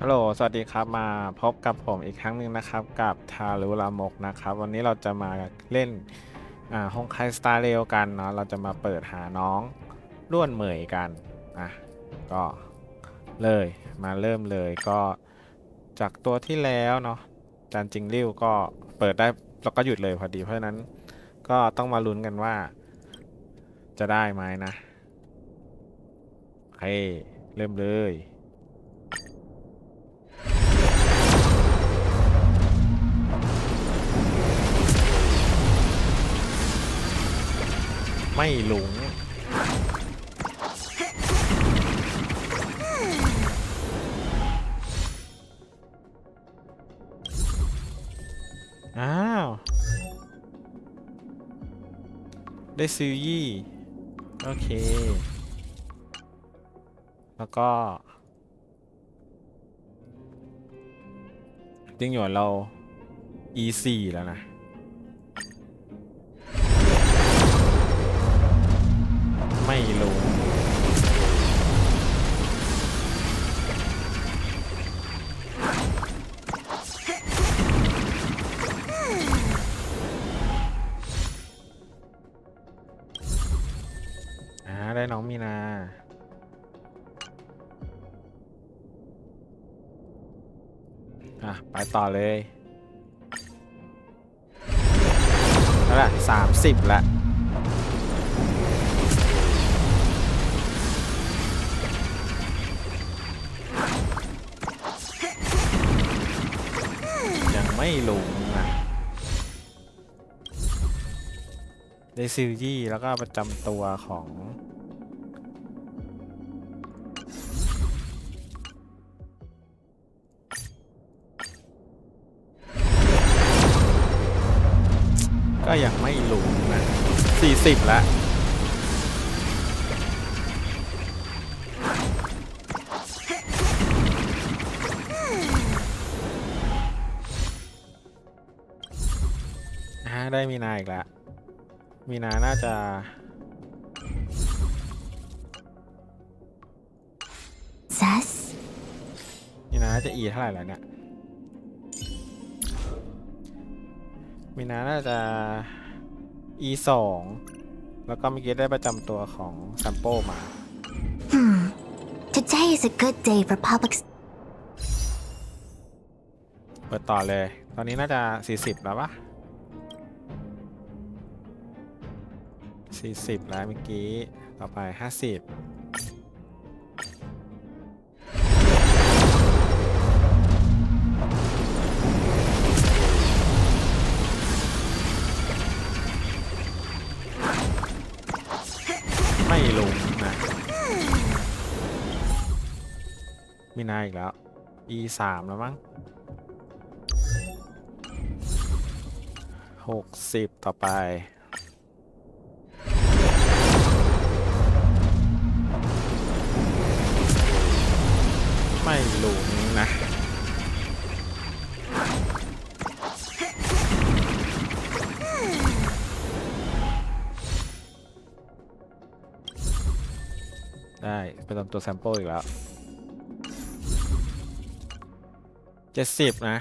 ฮัลโหล สวัสดีครับ มาพบกับผมอีกครั้งหนึ่งนะครับ กับทารุรามกนะครับ วันนี้เราจะมาเล่นอ่าฮงไคสตาร์เรลกันเนาะ เราจะมาเปิดหาน้องร่วนเหมยกันนะก็เลยมาเริ่มเลยก็จากตัวที่แล้วเนาะจานจิงริ้วก็เปิดได้แล้วก็หยุดเลยพอดีเพราะนั้นก็ต้องมาลุ้นกันว่า จะได้ไหมนะโอเคเริ่มเลย ไม่หลงอ้าว ได้ซื้อยี่ โอเค แล้วก็จริงอยู่เรา e4 แล้วนะ ไม่รู้อ่าได้น้องมีนาอะ ไปต่อเลยแล้วล่ะสามสิบละ ไม่ลงอะได้ซิลยี่แล้วก็ประจำตัวของก็ยังไม่ลงนะสี่สิบแล้ว ได้มีนาอีกแล้ว มีนาน่าจะ Zess? มีนาน่าจะ E เท่าไหร่แล้วเนี่ย มีนาน่าจะ E สองแล้วก็เมื่อกี้ได้ประจำตัวของซัมโปมา Hmm. Today is a good day for public. s- เปิดต่อเลย ตอนนี้น่าจะ 40 แล้วปะ 40แล้วเมื่อกี้ ต่อไป 50ไม่ลงนะไมีนาอีกแล้ว e สามแล้วมั้งหกสิบต่อไป ไม่ลงนะได้เป็นตัวแซมเปิลอีกแล้วเจ็ดสิบนะ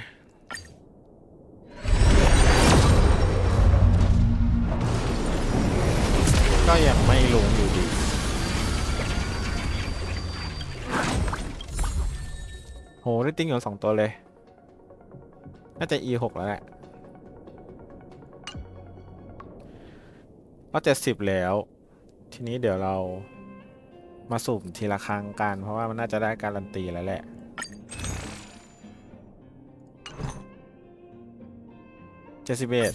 ได้ติ้งอยู่สองตัวเลย น่าจะ e หกแล้วแหละก็เจ็ดสิบแล้ว ทีนี้เดี๋ยวเรามาสุ่มทีละครั้งกัน เพราะว่ามันน่าจะได้การันตีแล้วแหละเจ็ดสิบเอ็ด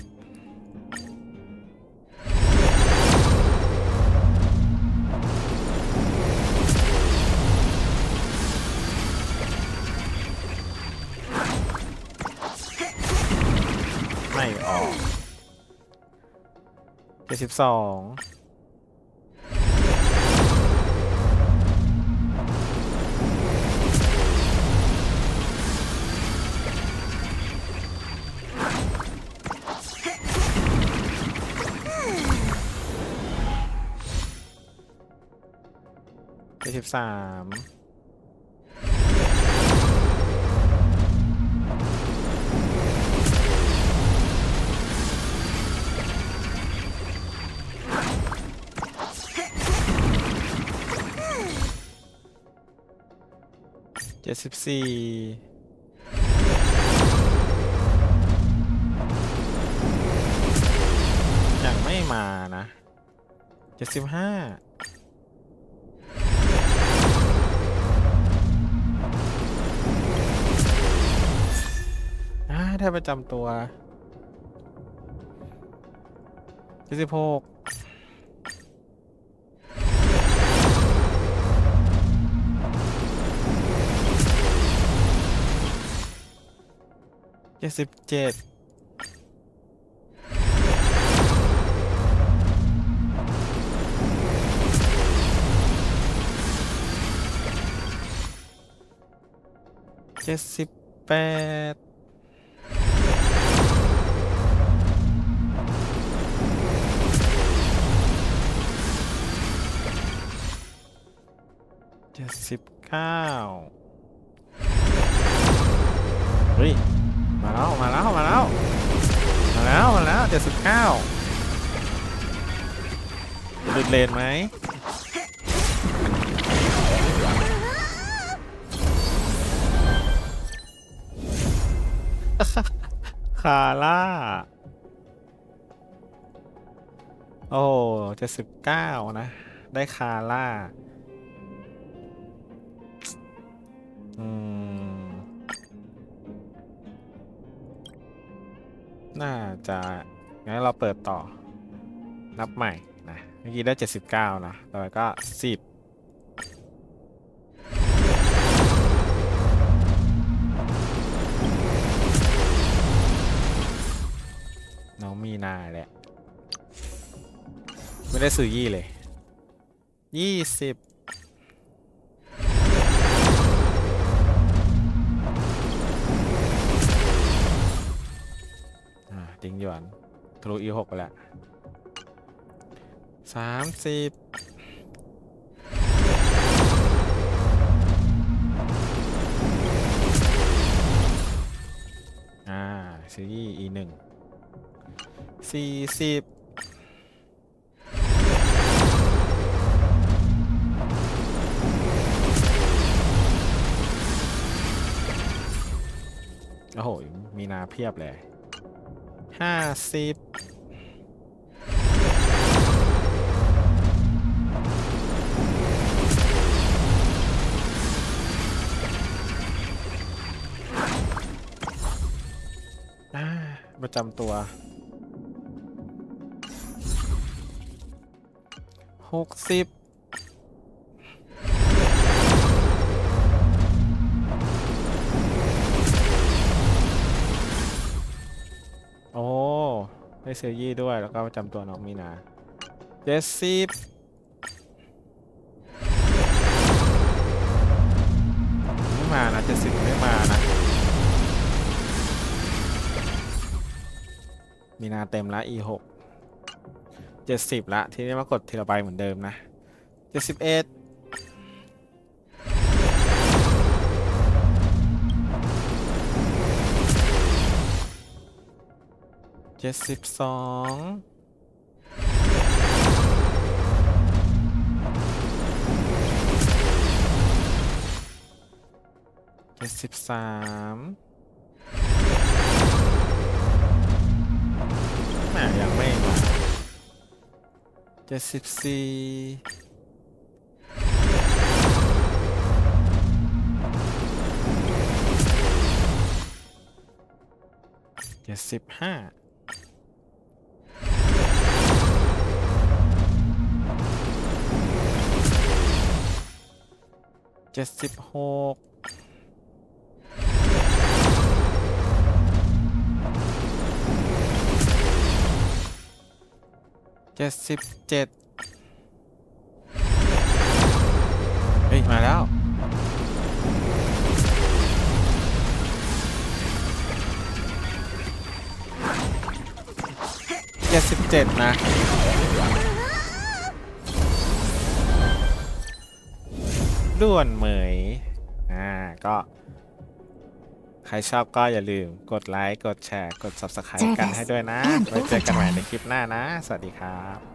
ออกเจ็ดสิบสองเจ็ดสิบสาม จ็ดสิบสี่ยังไม่มานะเจ็ดสิบห้าอ่าได้ประจำตัวเจ็ดสิบหก เจ็ดสิบเจ็ดเจ็ดสิบแปดเจ็ดสิบเก้าเฮ้ย มาแล้วมาแล้วมาแล้วมาแล้วมาแล้วเจ็ดสิบเก้าหลุดเลนไหมคาร่า โอ้เจ็ดสิบเก้านะ ได้คาร่า อืม น่าจะงั้นเราเปิดต่อ นับใหม่นะเมื่อกี้ได้ 79นะต่อไปก็ 10น้องมีนาแหละ ไม่ได้ซื้อยี่เลย20อ่าติงหยวนทะลุ e หกไปแล้วสามสิบอ่าซีรีส์ e หนึ่งสี่สิบโอ้โห มีนาเพียบเลย ห้าสิบอ่าประจำตัวหกสิบ ได้เซยี่ด้วยแล้วก็ประจำตัวน้องมีนาเจ็ดสิบไม่มานะเจ็ดสิบไม่มานะ มีนาเต็มละ e หกเจ็ดสิบละ ทีนี้มากดทีละใบเหมือนเดิมนะเจ็ดสิบเอ็ด เจ็ดสิบสองเจ็ดสิบสามแหมยังไม่มาเจ็ดสิบสี่เจ็ดสิบห้า เจ็ดสิบหกเจ็ดสิบเจ็ดเฮ้ย มาแล้วเจ็ดสิบเจ็ดนะ ด้วนเหมยอ่าก็ ใครชอบก็อย่าลืมกดไลค์ กดแชร์ กด Subscribe กันให้ด้วยนะไว้เจอกันใหม่ในคลิปหน้านะ สวัสดีครับ